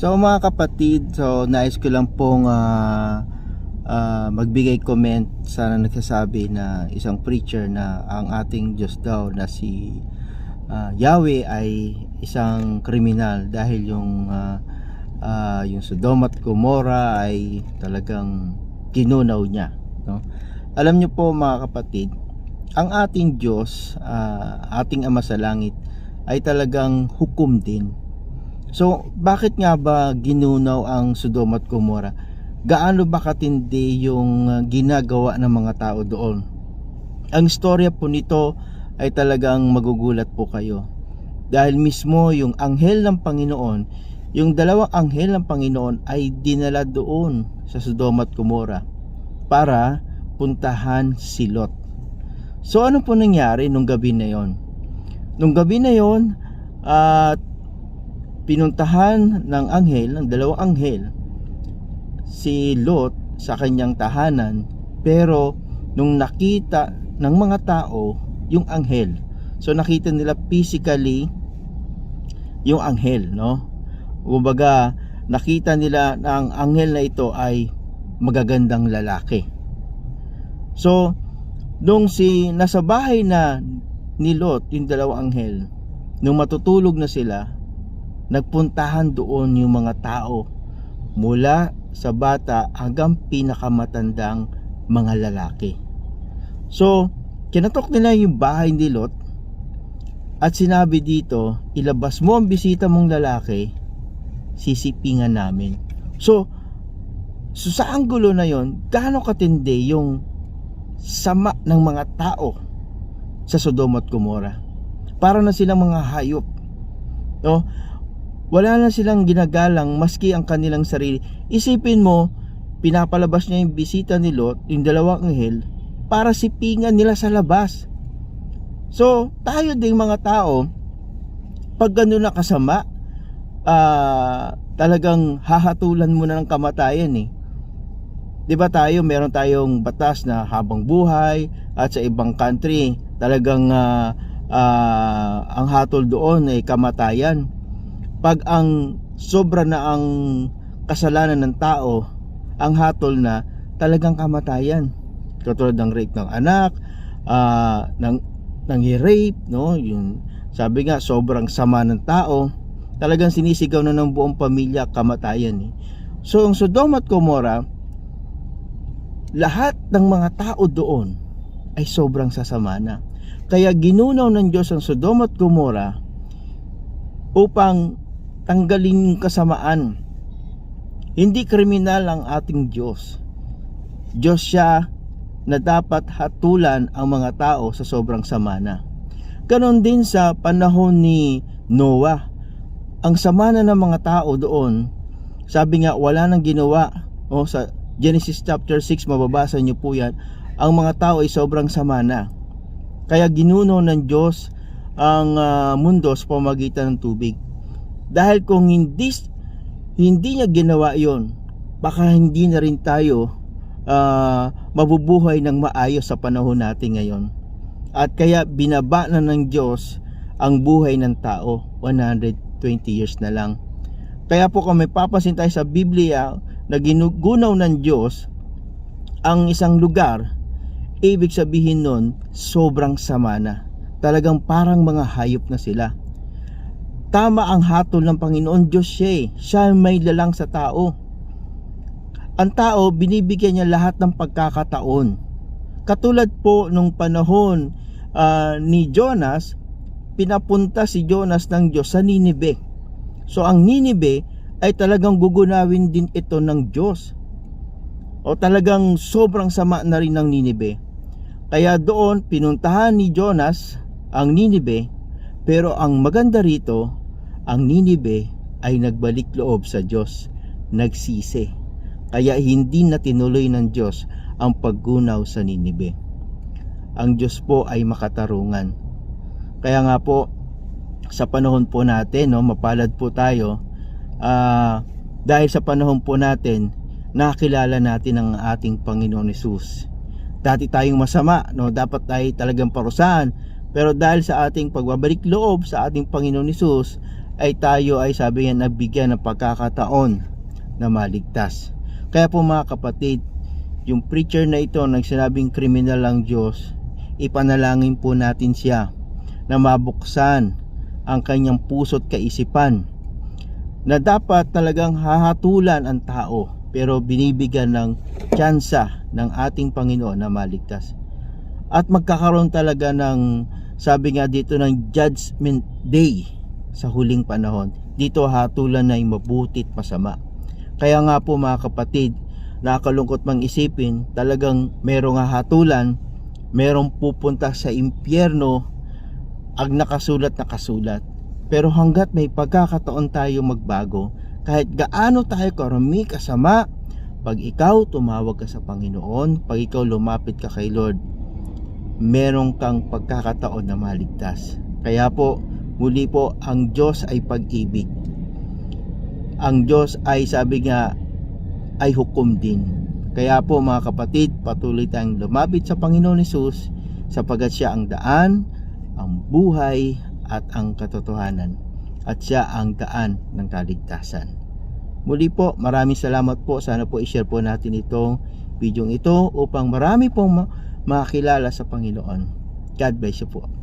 So mga kapatid, so nais ko lang pong ah, ah, magbigay comment sa nagsasabi na isang preacher na ang ating Diyos daw na si ah, Yahweh ay isang kriminal dahil yung ah, ah, yung Sodom at Gomorrah ay talagang kinunaw niya no? alam niyo po mga kapatid ang ating Diyos ah, ating Ama sa Langit ay talagang hukom din So, bakit nga ba ginunaw ang Sodom at Gomorrah? Gaano ba katindi yung uh, ginagawa ng mga tao doon? Ang istorya po nito ay talagang magugulat po kayo. Dahil mismo yung anghel ng Panginoon, yung dalawang anghel ng Panginoon ay dinala doon sa Sodom at Gomorrah para puntahan si Lot. So ano po nangyari nung gabi na yon? Nung gabi na yon, at pinuntahan ng anghel, ng dalawang anghel, si Lot sa kanyang tahanan, pero nung nakita ng mga tao yung anghel, so nakita nila physically yung anghel, no? Kumbaga, nakita nila na ang anghel na ito ay magagandang lalaki. So, nung si nasa bahay na ni Lot, yung dalawang anghel, nung matutulog na sila, nagpuntahan doon yung mga tao mula sa bata hanggang pinakamatandang mga lalaki. So, kinatok nila yung bahay ni Lot at sinabi dito, ilabas mo ang bisita mong lalaki, sisipingan namin. So, so sa anggulo na yon, gaano katindi yung sama ng mga tao sa Sodom at Gomorrah. Para na silang mga hayop. No? Wala na silang ginagalang maski ang kanilang sarili. Isipin mo, pinapalabas niya yung bisita ni Lot, yung dalawang anghel, para sipingan nila sa labas. So, tayo ding mga tao, pag gano'n na kasama, ah, talagang hahatulan mo na ng kamatayan eh. 'Di ba tayo, meron tayong batas na habang buhay at sa ibang country, talagang ah, ah, ang hatol doon ay kamatayan pag ang sobra na ang kasalanan ng tao, ang hatol na talagang kamatayan. Katulad ng rape ng anak, uh, ng ng rape, no? Yung sabi nga sobrang sama ng tao, talagang sinisigaw na ng buong pamilya kamatayan eh. So ang Sodom at Gomorrah, lahat ng mga tao doon ay sobrang sasama na. Kaya ginunaw ng Diyos ang Sodom at Gomorrah upang tanggalin yung kasamaan. Hindi kriminal ang ating Diyos. Diyos siya na dapat hatulan ang mga tao sa sobrang sama na. Ganon din sa panahon ni Noah. Ang sama na ng mga tao doon, sabi nga wala nang ginawa. O sa Genesis chapter 6 mababasa niyo po yan. Ang mga tao ay sobrang sama na. Kaya ginuno ng Diyos ang uh, mundo sa pamagitan ng tubig dahil kung hindi hindi niya ginawa 'yon, baka hindi na rin tayo uh, mabubuhay ng maayos sa panahon natin ngayon. At kaya binaba na ng Diyos ang buhay ng tao 120 years na lang. Kaya po kung may papasin tayo sa Biblia na ginugunaw ng Diyos ang isang lugar, ibig sabihin nun sobrang sama na. Talagang parang mga hayop na sila Tama ang hatol ng Panginoon Diyos siya eh. Siya may lalang sa tao. Ang tao, binibigyan niya lahat ng pagkakataon. Katulad po nung panahon uh, ni Jonas, pinapunta si Jonas ng Diyos sa Ninibe. So ang Ninibe ay talagang gugunawin din ito ng Diyos. O talagang sobrang sama na rin ng Ninibe. Kaya doon pinuntahan ni Jonas ang Ninibe pero ang maganda rito ang Ninibe ay nagbalik loob sa Diyos, nagsisi. Kaya hindi na tinuloy ng Diyos ang paggunaw sa Ninibe. Ang Diyos po ay makatarungan. Kaya nga po, sa panahon po natin, no, mapalad po tayo, uh, dahil sa panahon po natin, nakilala natin ang ating Panginoon Yesus. Dati tayong masama, no, dapat tayo talagang parusahan. Pero dahil sa ating pagbabalik loob sa ating Panginoon Yesus, ay tayo ay sabi nga nabigyan ng pagkakataon na maligtas. Kaya po mga kapatid, yung preacher na ito nang sinabing kriminal ang Diyos, ipanalangin po natin siya na mabuksan ang kanyang puso't kaisipan na dapat talagang hahatulan ang tao pero binibigyan ng tsansa ng ating Panginoon na maligtas. At magkakaroon talaga ng sabi nga dito ng judgment day sa huling panahon. Dito hatulan na yung mabuti at masama. Kaya nga po mga kapatid, nakakalungkot mang isipin, talagang merong hahatulan, merong pupunta sa impyerno, ang nakasulat nakasulat. Pero hanggat may pagkakataon tayo magbago, kahit gaano tayo karami kasama, pag ikaw tumawag ka sa Panginoon, pag ikaw lumapit ka kay Lord, meron kang pagkakataon na maligtas. Kaya po, muli po, ang Diyos ay pag-ibig. Ang Diyos ay sabi nga, ay hukom din. Kaya po mga kapatid, patuloy tayong lumapit sa Panginoon Yesus sapagat siya ang daan, ang buhay, at ang katotohanan. At siya ang daan ng kaligtasan. Muli po, maraming salamat po. Sana po i-share po natin itong video ito upang marami pong ma- makakilala sa Panginoon. God bless you po.